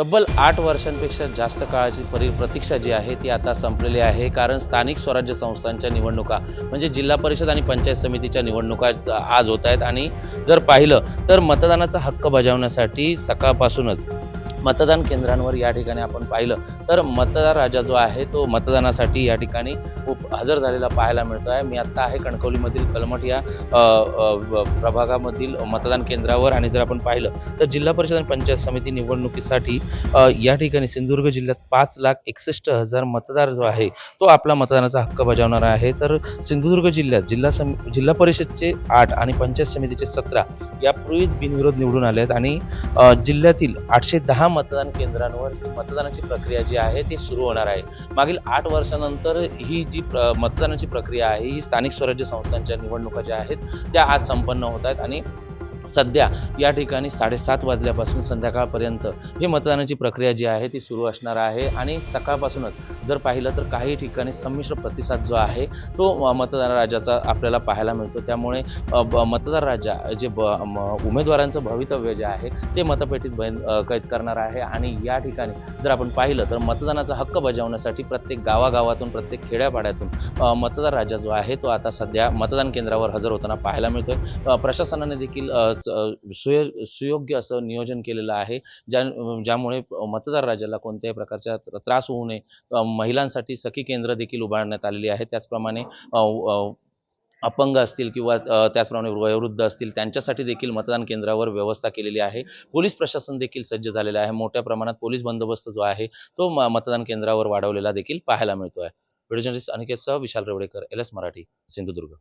तब्बल आठ वर्षांपेक्षा जास्त काळाची परि प्रतीक्षा जी आहे ती आता संपलेली आहे. कारण स्थानिक स्वराज्य संस्थांच्या निवडणुका म्हणजे जिल्हा परिषद आणि पंचायत समितीच्या निवडणुका आज होत आहेत. आणि जर पाहिलं तर मतदानाचा हक्क बजावण्यासाठी सकाळपासूनच मतदान केंद्रांवर या ठिकाणी आपण पाहिलं तर मतदार राजा जो आहे तो मतदानासाठी या ठिकाणी खूप हजर झालेला पाहायला मिळतो आहे मी आत्ता आहे कणकवलीमधील कलमठ या प्रभागामधील मतदान केंद्रावर आणि जर आपण पाहिलं तर जिल्हा परिषद आणि पंचायत समिती निवडणुकीसाठी या ठिकाणी सिंधुदुर्ग जिल्ह्यात पाच लाख एकसष्ट हजार मतदार जो आहे तो आपला मतदानाचा हक्क बजावणार आहे. तर सिंधुदुर्ग जिल्ह्यात जिल्हा सम जिल्हा परिषदचे आठ आणि पंचायत समितीचे सतरा यापूर्वीच बिनविरोध निवडून आले आहेत आणि जिल्ह्यातील आठशे दहा मतदान केंद्रांवर मतदानाची प्रक्रिया जी आहे ती सुरू होणार आहे. मागील आठ वर्षानंतर ही जी प्र मतदानाची प्रक्रिया आहे ही स्थानिक स्वराज्य संस्थांच्या निवडणुका ज्या आहेत त्या आज संपन्न होत आहेत आणि सध्या या ठिकाणी साडेसात वाजल्यापासून संध्याकाळपर्यंत ही मतदानाची प्रक्रिया जी आहे ती सुरू असणार आहे. आणि सकाळपासूनच जर पाहिलं तर काही ठिकाणी संमिश्र प्रतिसाद जो आहे तो मतदार राजाचा आपल्याला पाहायला मिळतो. त्यामुळे ब- मतदार राजा जे ब म- उमेदवारांचं भवितव्य जे आहे ते मतपेटीत बैन कैद करणार आहे. आणि या ठिकाणी जर आपण पाहिलं तर मतदानाचा हक्क बजावण्यासाठी प्रत्येक गावागावातून प्रत्येक खेड्यापाड्यातून मतदार राजा जो आहे तो आता सध्या मतदान केंद्रावर हजर होताना पाहायला मिळतोय. प्रशासनाने देखील सुय सुयोग्य असं नियोजन केलेलं आहे. ज्या ज्यामुळे मतदार राजाला कोणत्याही प्रकारचा त्रास होऊ नये. महिलांसाठी सखी केंद्र देखील उभारण्यात आलेली आहे. त्याचप्रमाणे अपंग असतील किंवा त्याचप्रमाणे वयोवृद्ध असतील त्यांच्यासाठी देखील मतदान केंद्रावर व्यवस्था केलेली आहे. पोलीस प्रशासन देखील सज्ज झालेलं आहे. मोठ्या प्रमाणात पोलीस बंदोबस्त जो आहे तो मतदान केंद्रावर वाढवलेला देखील पाहायला मिळतो आहे व्हिडिओ जर्नलिस्ट अनिकेत सह विशाल रेवडेकर एल एस मराठी सिंधुदुर्ग.